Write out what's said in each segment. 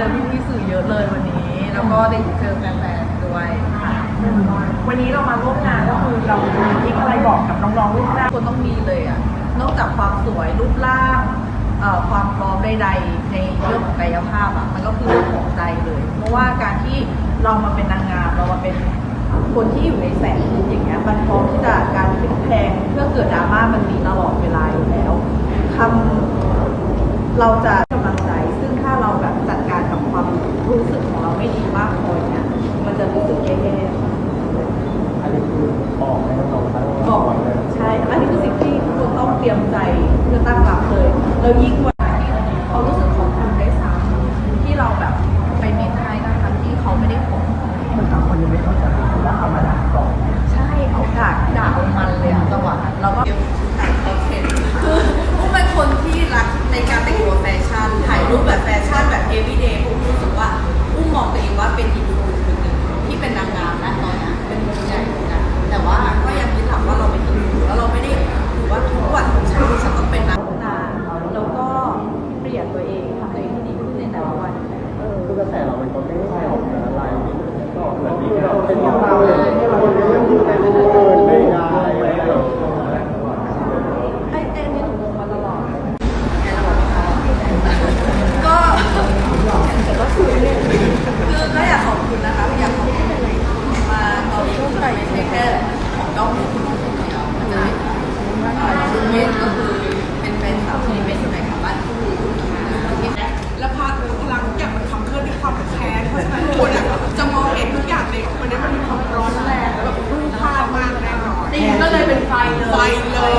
จอพี่ๆสื่อเยอะเลยวันนี้ แล้วก็ได้เจอแฟนๆด้วยค่ะวันนี้เรามาร่วมงานก็คือเรามีอะไรบอกกับน้องๆรุ่นแรกคนต้องมีเลยอะนอกจากความสวยรูปร่างเอ่อความพร้อมใดๆในเรื่องของกายภาพอะมันก็คือเรื่องของใจเลย เพราะว่าการที่เรามาเป็นนางงามเรามาเป็นคนที่อยู่ในแสงอย่างเงี้ยมันพร้อมที่จะการพลิกแพลงเพื่อเกิดดราม่ามันมีตลอดเวลาอยู่แล้วคำเราจะ ม่ดีมากพอเนี่ยมันจะรู้สึกแย่ๆอันนี้คือบอกให้น้องๆทั้งบอกเลย ใช่ อันนี้คือสิ่งที่ทุกคนต้องเตรียมใจเพื่อตั้งรับเลย แล้วยิ่งกว่า แค่ของน้องคุณคนเดียวมันจะเป็นคุณเมธก็คือเป็นแฟนสาวที่เป็นแฟนคลับบ้านคู่แล้วพอพลังทุกอย่างมันทำเคลื่อนด้วยความแค้นเพราะฉะนั้นคนอะจะมองเห็นทุกอย่างในวันนี้มันมีความร้อนแรงแล้วแบบรุ่งพลานมากแน่นอนนี่ก็เลยเป็นไฟเลยไฟเลย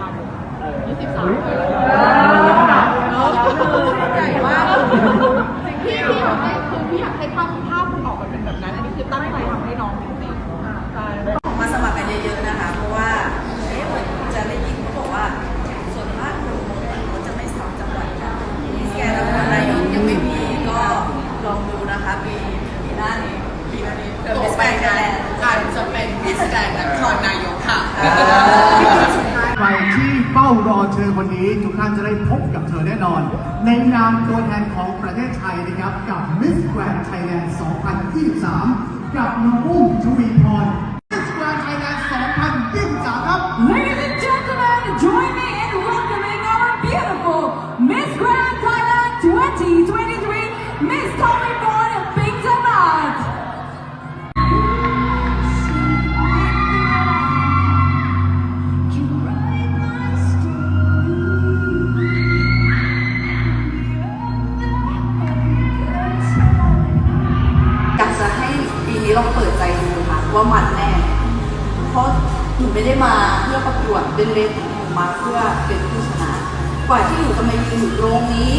ปี2023เลยน้องคือใหญ่มากพี่พี่อยากให้คือพี่อยากให้ภาพภาพมันออกมาเป็นแบบนั้นอันนี้คือตั้งใจทำให้น้องจริงๆใช่ มาสมัครกันเยอะๆนะคะ เพราะว่าเอ๊ะเหมือนจะได้ยินเขาบอกว่า ส่วนมากคนมงเขาจะไม่สอบจังหวัดกันมิสแกนแล้วนายกยังไม่มีก็ลองดูนะคะปีปีหน้านี้ปีนั้นนี้เกิด Miss Grand Thailand อาจจะเป็น Miss Grand นครนายกค่ะใครที่เฝ้า รอเธอวันนี้ทุกท่านจะได้พบกับเธอแน่นอน ในนามตัวแทนของประเทศไทยนะครับ กับ Miss Grand Thailand 2023 กับน้องอุ้มชวีพร เพราะหนูไม่ได้มาเพื่อประกวดเป็นเวทีหนูมาเพื่อเป็นผู้ชนะ กว่าที่หนูจะมายืนอยู่ตรงนี้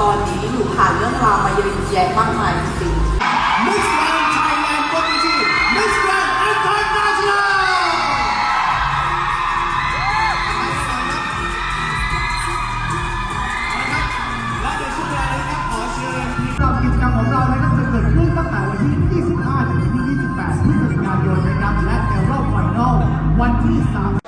ตอนนี้หนูผ่านเรื่องราวมาเยอะแยะมากมายจริง กิจกรรมของเรานะครับจะเกิดขึ้นตั้งแต่วันที่ 25 ถึงที่ 28 พฤศจิกายนนะครับ และในรอบไฟนอลวันที่ 3